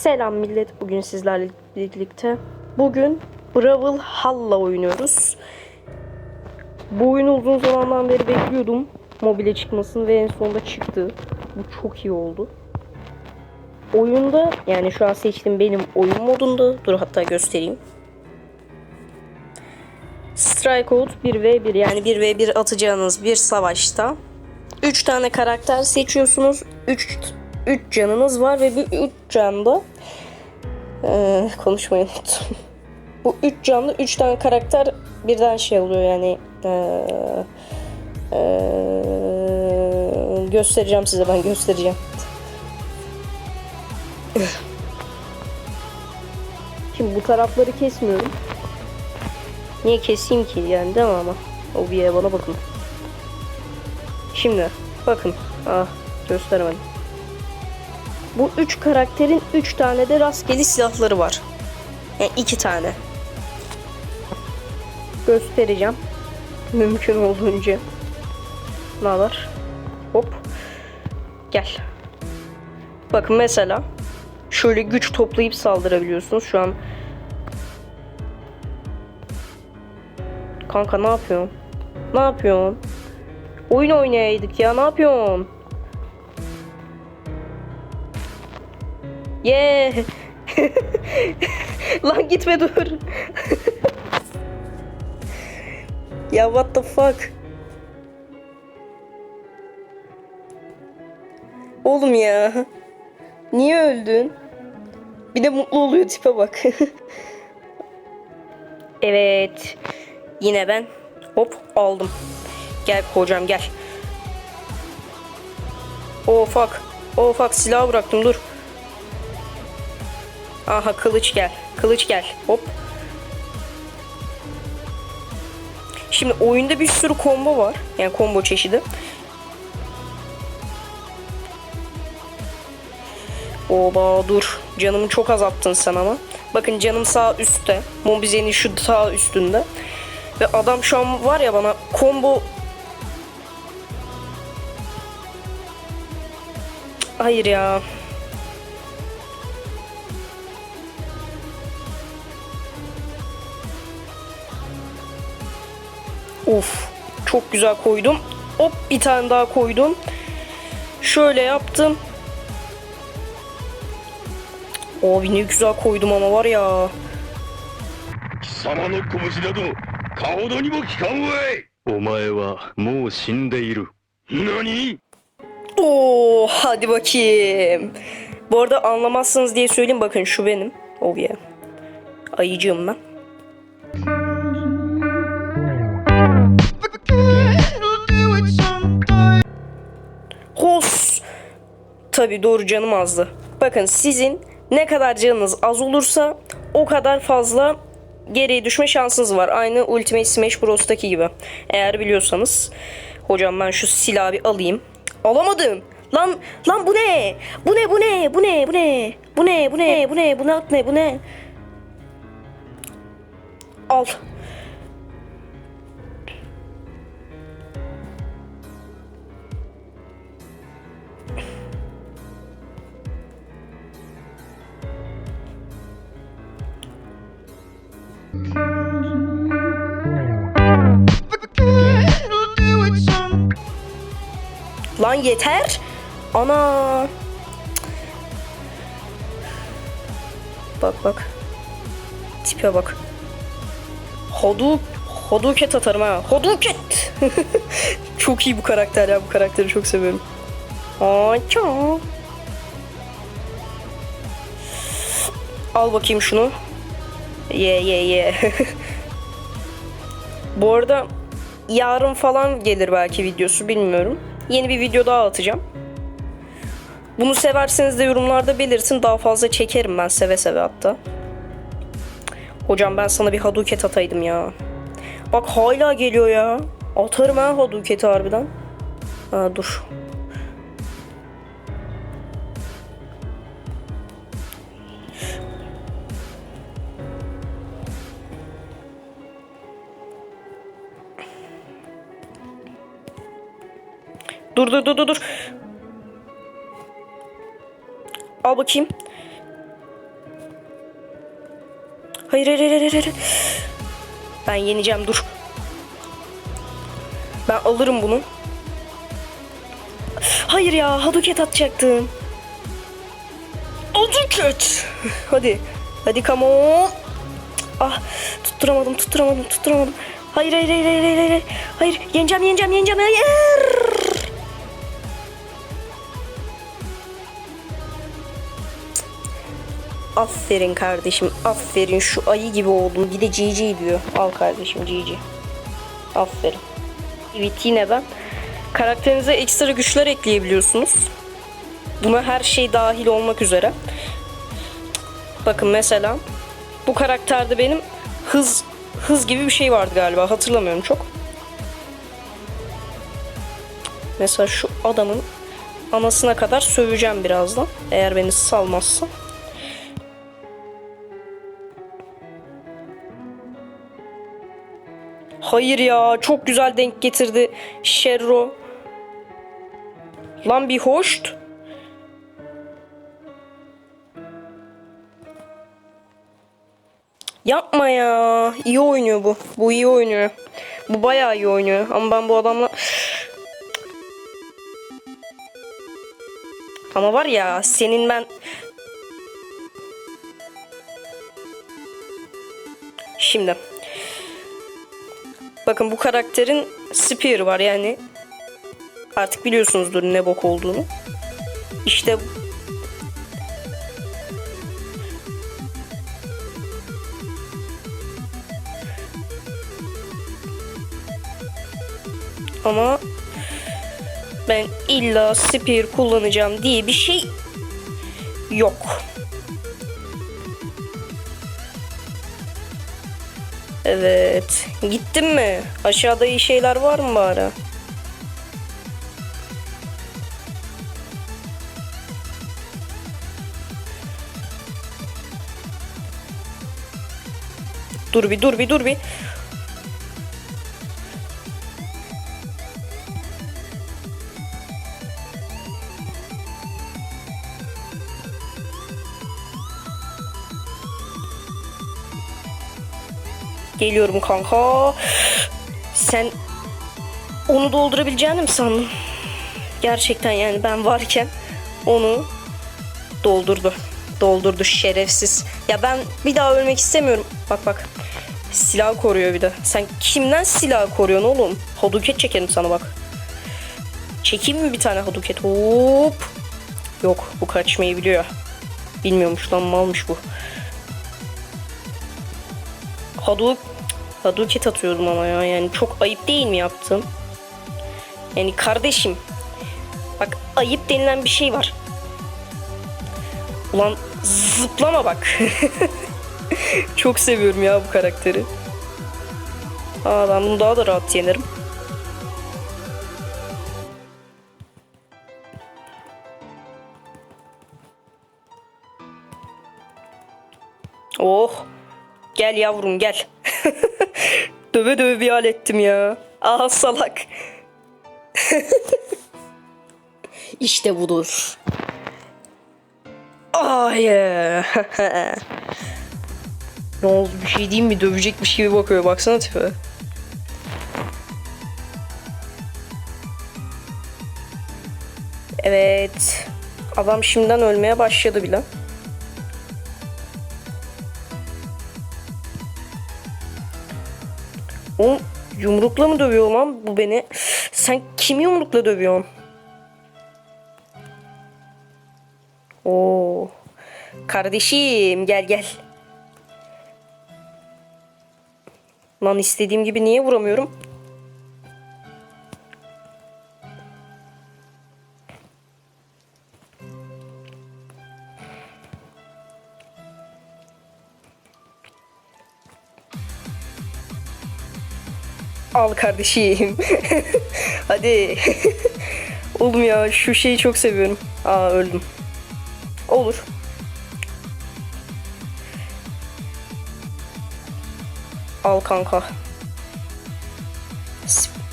Selam millet. Bugün sizlerle birlikte. Bugün Brawl Hall'la oynuyoruz. Bu oyunu uzun zamandan beri bekliyordum. Mobile çıkmasını ve en sonunda çıktı. Bu çok iyi oldu. Oyunda yani şu an seçtiğim benim oyun modunda. Dur hatta göstereyim. Strikeout 1v1 yani 1v1 atacağınız bir savaşta 3 tane karakter seçiyorsunuz. 3 3 canınız var ve bu 3 canda ee, konuşmayı unuttum. Bu 3 canlı 3 tane karakter birden şey oluyor yani ee, ee, göstereceğim size ben göstereceğim. Şimdi bu tarafları kesmiyorum. Niye keseyim ki yani değil mi ama? O bir bana bakın. Şimdi bakın. Ah gösteremedim. Bu üç karakterin üç tane de rastgele silahları var. Yani iki tane. Göstereceğim. Mümkün olduğunca. Ne haber? Hop. Gel. Bakın mesela şöyle güç toplayıp saldırabiliyorsunuz. Şu an Kanka ne yapıyorsun? Ne yapıyorsun? Oyun oynayaydık ya ne yapıyorsun? Yeah. Lan gitme dur. ya what the fuck? Oğlum ya. Niye öldün? Bir de mutlu oluyor tipe bak. evet. Yine ben. Hop aldım. Gel hocam gel. Oh fuck. Oh fuck silah bıraktım dur. Aha kılıç gel. Kılıç gel. Hop. Şimdi oyunda bir sürü combo var. Yani combo çeşidi. Oba dur. Canımı çok azalttın sen ama. Bakın canım sağ üstte. Mobize'nin şu sağ üstünde. Ve adam şu an var ya bana combo Hayır ya. Of çok güzel koydum. Hop bir tane daha koydum. Şöyle yaptım. Abi ne güzel koydum ama var ya. Sana no komushi nado kaodo ni mo kikan wai. Omae wa mou. Nani? Oo hadi bakayım. Bu arada anlamazsınız diye söyleyeyim bakın şu benim. Oh yeah. Ayıcığım ben. Tabi doğru canım azdı. Bakın sizin ne kadar canınız az olursa o kadar fazla geriye düşme şansınız var. Aynı Ultimate Smash Bros'taki gibi. Eğer biliyorsanız. Hocam ben şu silahı bir alayım. Alamadım. Lan lan bu ne? Bu ne bu ne? Bu ne? Bu ne? Bu ne? Bu ne? Bu ne? Bu ne? Bu ne? Bu ne? Al. Lan yeter. Ana. Bak bak. Tipe bak. Hoduk. Hoduket atarım ha. Hoduket. çok iyi bu karakter ya. Bu karakteri çok seviyorum. Aça. Al bakayım şunu. Ye ye ye. Bu arada yarın falan gelir belki videosu bilmiyorum. Yeni bir video daha atacağım. Bunu severseniz de yorumlarda belirtin. Daha fazla çekerim ben seve seve hatta. Hocam ben sana bir haduket ataydım ya. Bak hala geliyor ya. Atarım ha haduketi harbiden. Ha dur. Dur dur dur dur dur. Al bakayım. Hayır hayır hayır hayır. Ben yeneceğim dur. Ben alırım bunu. Hayır ya Haduket atacaktım. Haduket. Hadi. Hadi come on. Ah tutturamadım tutturamadım tutturamadım. Hayır hayır hayır hayır hayır. Hayır yeneceğim yeneceğim yeneceğim. Hayır. Aferin kardeşim. Aferin şu ayı gibi oldun. Bir de GG diyor. Al kardeşim GG. Aferin. Evet yine ben. Karakterinize ekstra güçler ekleyebiliyorsunuz. Buna her şey dahil olmak üzere. Bakın mesela bu karakterde benim hız hız gibi bir şey vardı galiba. Hatırlamıyorum çok. Mesela şu adamın anasına kadar söveceğim birazdan. Eğer beni salmazsa. Hayır ya çok güzel denk getirdi Sherro. Lan bir hoşt. Yapma ya. İyi oynuyor bu. Bu iyi oynuyor. Bu bayağı iyi oynuyor. Ama ben bu adamla... Ama var ya senin ben... Şimdi. Bakın bu karakterin spear var yani. Artık biliyorsunuzdur ne bok olduğunu. İşte ama ben illa spear kullanacağım diye bir şey yok. Evet. Gittin mi? Aşağıda iyi şeyler var mı bari? Dur bir dur bir dur bir. Geliyorum kanka. Sen onu doldurabileceğini mi sandın? Gerçekten yani ben varken onu doldurdu. Doldurdu şerefsiz. Ya ben bir daha ölmek istemiyorum. Bak bak. Silah koruyor bir de. Sen kimden silah koruyorsun oğlum? Haduket çekerim sana bak. Çekeyim mi bir tane haduket? Hop. Yok bu kaçmayı biliyor. Bilmiyormuş lan malmış bu. Haduk Haduket atıyordum ama ya yani çok ayıp değil mi yaptım? Yani kardeşim bak ayıp denilen bir şey var. Ulan zıplama bak. çok seviyorum ya bu karakteri. Aa ben bunu daha da rahat yenerim. Oh. Gel yavrum gel. döve döve bir hal ettim ya. Aha salak. işte budur. Ay. ne oldu bir şey diyeyim mi? Dövecek bir şey gibi bakıyor. Baksana tipe. Evet. Adam şimdiden ölmeye başladı bile. O yumrukla mı dövüyor lan bu beni? Sen kimi yumrukla dövüyorsun? Oo. Kardeşim gel gel. Lan istediğim gibi niye vuramıyorum? Al kardeşim. Hadi. Oğlum ya şu şeyi çok seviyorum. Aa öldüm. Olur. Al kanka.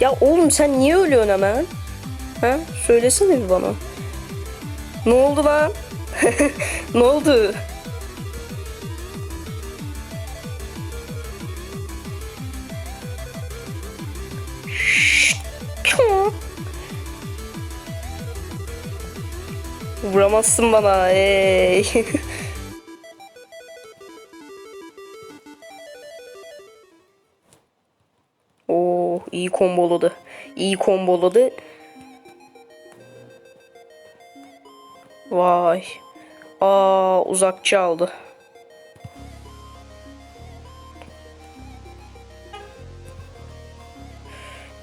Ya oğlum sen niye ölüyorsun hemen? Ha? Söylesene bir bana. Ne oldu lan? ne oldu? Vuramazsın bana. Ey. Oo, iyi komboladı. İyi komboladı. Vay. Aa, uzakçı aldı.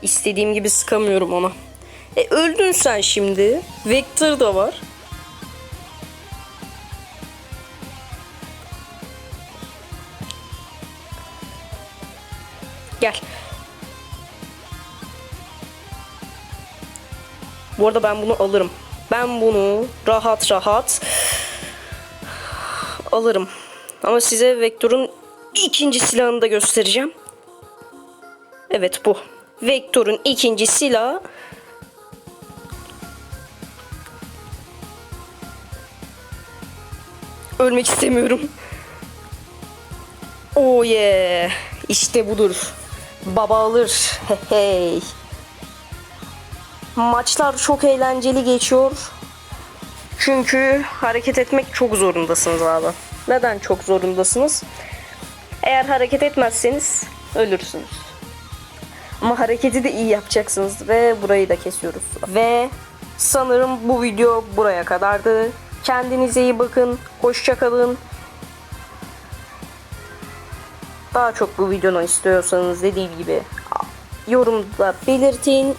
İstediğim gibi sıkamıyorum ona. E öldün sen şimdi. Vector da var. Gel. Bu arada ben bunu alırım. Ben bunu rahat rahat alırım. Ama size Vector'un ikinci silahını da göstereceğim. Evet bu. Vector'un ikinci silahı Ölmek istemiyorum. Oh yeah. İşte budur. Baba alır. Hey. Maçlar çok eğlenceli geçiyor. Çünkü hareket etmek çok zorundasınız abi. Neden çok zorundasınız? Eğer hareket etmezseniz ölürsünüz. Ama hareketi de iyi yapacaksınız ve burayı da kesiyoruz. Ve sanırım bu video buraya kadardı. Kendinize iyi bakın. Hoşça Daha çok bu videonu istiyorsanız dediğim gibi yorumda belirtin.